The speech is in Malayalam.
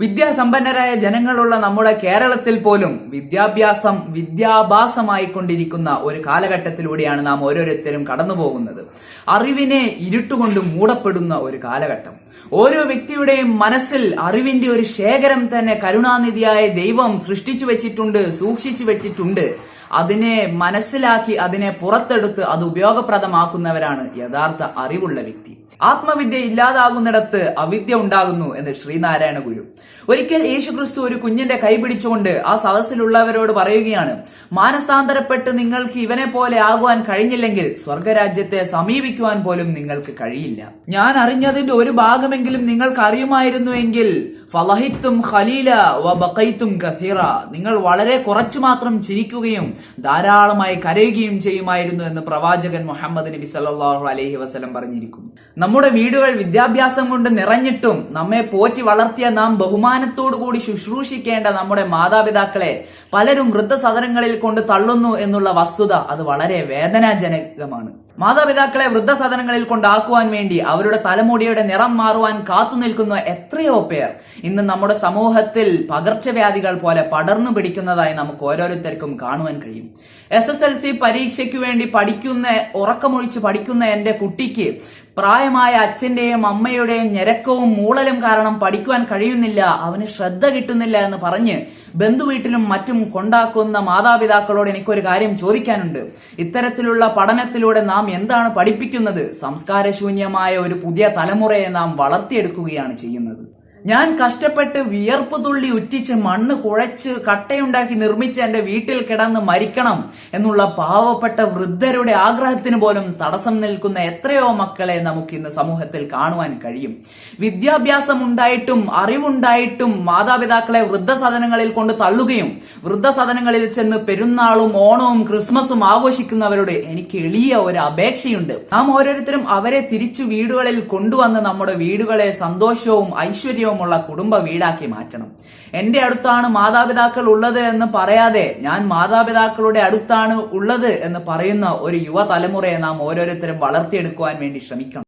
വിദ്യാസമ്പന്നരായ ജനങ്ങളുള്ള നമ്മുടെ കേരളത്തിൽ പോലും വിദ്യാഭ്യാസം വിദ്യാഭാസമായി കൊണ്ടിരിക്കുന്ന ഒരു കാലഘട്ടത്തിലൂടെയാണ് നാം ഓരോരുത്തരും കടന്നു പോകുന്നത് അറിവിനെ ഇരുട്ടുകൊണ്ട് മൂടപ്പെടുന്ന ഒരു കാലഘട്ടം. ഓരോ വ്യക്തിയുടെയും മനസ്സിൽ അറിവിന്റെ ഒരു ശേഖരം തന്നെ കരുണാനിധിയായ ദൈവം സൃഷ്ടിച്ചു വെച്ചിട്ടുണ്ട് സൂക്ഷിച്ചു വെച്ചിട്ടുണ്ട്. അതിനെ മനസ്സിലാക്കി അതിനെ പുറത്തെടുത്ത് അത് ഉപയോഗപ്രദമാക്കുന്നവരാണ് യഥാർത്ഥ അറിവുള്ള വ്യക്തി. ആത്മവിദ്യ ഇല്ലാതാകുന്നിടത്ത് അവിദ്യ ഉണ്ടാകുന്നു എന്ന് ശ്രീനാരായണ ഗുരു. ഒരിക്കൽ യേശുക്രിസ്തു ഒരു കുഞ്ഞിന്റെ കൈ പിടിച്ചുകൊണ്ട് ആ സദസ്സിലുള്ളവരോട് പറയുകയാണ് മാനസാന്തരപ്പെട്ട് നിങ്ങൾക്ക് ഇവനെ പോലെ ആകുവാൻ കഴിഞ്ഞില്ലെങ്കിൽ സ്വർഗരാജ്യത്തെ സമീപിക്കുവാൻ പോലും നിങ്ങൾക്ക് കഴിയില്ല. ഞാൻ അറിഞ്ഞതിന്റെ ഒരു ഭാഗമെങ്കിലും നിങ്ങൾക്ക് അറിയുമായിരുന്നു എങ്കിൽ ഫലഹിത്തും ഖലീല വ കഥീറ നിങ്ങൾ വളരെ കുറച്ചു മാത്രം ചിരിക്കുകയും ധാരാളമായി കരയുകയും ചെയ്യുമായിരുന്നു എന്ന് പ്രവാചകൻ മുഹമ്മദ് നബി സല്ലല്ലാഹു അലൈഹി വസല്ലം പറഞ്ഞിരിക്കുന്നു. നമ്മുടെ വീടുകൾ വിദ്യാഭ്യാസം കൊണ്ട് നിറഞ്ഞിട്ടും നമ്മെ പോറ്റി വളർത്തിയ നാം ബഹുമാനത്തോടു കൂടി ശുശ്രൂഷിക്കേണ്ട നമ്മുടെ മാതാപിതാക്കളെ പലരും വൃദ്ധസദനങ്ങളിൽ കൊണ്ട് തള്ളുന്നു എന്നുള്ള വസ്തുത അത് വളരെ വേദനാജനകമാണ്. മാതാപിതാക്കളെ വൃദ്ധസദനങ്ങളിൽ കൊണ്ടാക്കുവാൻ വേണ്ടി അവരുടെ തലമുടിയുടെ നിറം മാറുവാൻ കാത്തു നിൽക്കുന്ന എത്രയോ പേർ ഇന്ന് നമ്മുടെ സമൂഹത്തിൽ പകർച്ചവ്യാധികൾ പോലെ പടർന്നു പിടിക്കുന്നതായി നമുക്ക് ഓരോരുത്തർക്കും കാണുവാൻ കഴിയും. എസ് എസ് എൽ സി പരീക്ഷയ്ക്ക് വേണ്ടി പഠിക്കുന്ന ഉറക്കമൊഴിച്ച് പഠിക്കുന്ന എന്റെ കുട്ടിക്ക് പ്രായമായ അച്ഛന്റെയും അമ്മയുടെയും ഞെരക്കവും മൂളലും കാരണം പഠിക്കുവാൻ കഴിയുന്നില്ല. അവന് ശ്രദ്ധ കിട്ടുന്നില്ല എന്ന് പറഞ്ഞ് ബന്ധുവീട്ടിലും മറ്റും കൊണ്ടാക്കുന്ന മാതാപിതാക്കളോട് എനിക്കൊരു കാര്യം ചോദിക്കാനുണ്ട്. ഇത്തരത്തിലുള്ള പഠനത്തിലൂടെ നാം എന്താണ് പഠിപ്പിക്കുന്നത്? സംസ്കാരശൂന്യമായ ഒരു പുതിയ തലമുറയെ നാം വളർത്തിയെടുക്കുകയാണ് ചെയ്യുന്നത്. ഞാൻ കഷ്ടപ്പെട്ട് വിയർപ്പ് തുള്ളി ഉറ്റിച്ച് മണ്ണ് കുഴച്ച് കട്ടയുണ്ടാക്കി നിർമ്മിച്ച് എന്റെ വീട്ടിൽ കിടന്ന് മരിക്കണം എന്നുള്ള പാവപ്പെട്ട വൃദ്ധരുടെ ആഗ്രഹത്തിന് പോലും തടസ്സം നിൽക്കുന്ന എത്രയോ മക്കളെ നമുക്ക് ഇന്ന് സമൂഹത്തിൽ കാണുവാൻ കഴിയും. വിദ്യാഭ്യാസം ഉണ്ടായിട്ടും അറിവുണ്ടായിട്ടും മാതാപിതാക്കളെ വൃദ്ധസദനങ്ങളിൽ കൊണ്ട് തള്ളുകയും വൃദ്ധസദനങ്ങളിൽ ചെന്ന് പെരുന്നാളും ഓണവും ക്രിസ്മസും ആഘോഷിക്കുന്നവരോട് എനിക്ക് എളിയ ഒരു അപേക്ഷയുണ്ട്. നാം ഓരോരുത്തരും അവരെ തിരിച്ചു വീടുകളിൽ കൊണ്ടുവന്ന് നമ്മുടെ വീടുകളെ സന്തോഷവും ഐശ്വര്യവുമുള്ള കുടുംബ വീടാക്കി മാറ്റണം. എന്റെ അടുത്താണ് മാതാപിതാക്കൾ ഉള്ളത് എന്ന് പറയാതെ ഞാൻ മാതാപിതാക്കളുടെ അടുത്താണ് ഉള്ളത് എന്ന് പറയുന്ന ഒരു യുവതലമുറയെ നാം ഓരോരുത്തരും വളർത്തിയെടുക്കുവാൻ വേണ്ടി ശ്രമിക്കണം.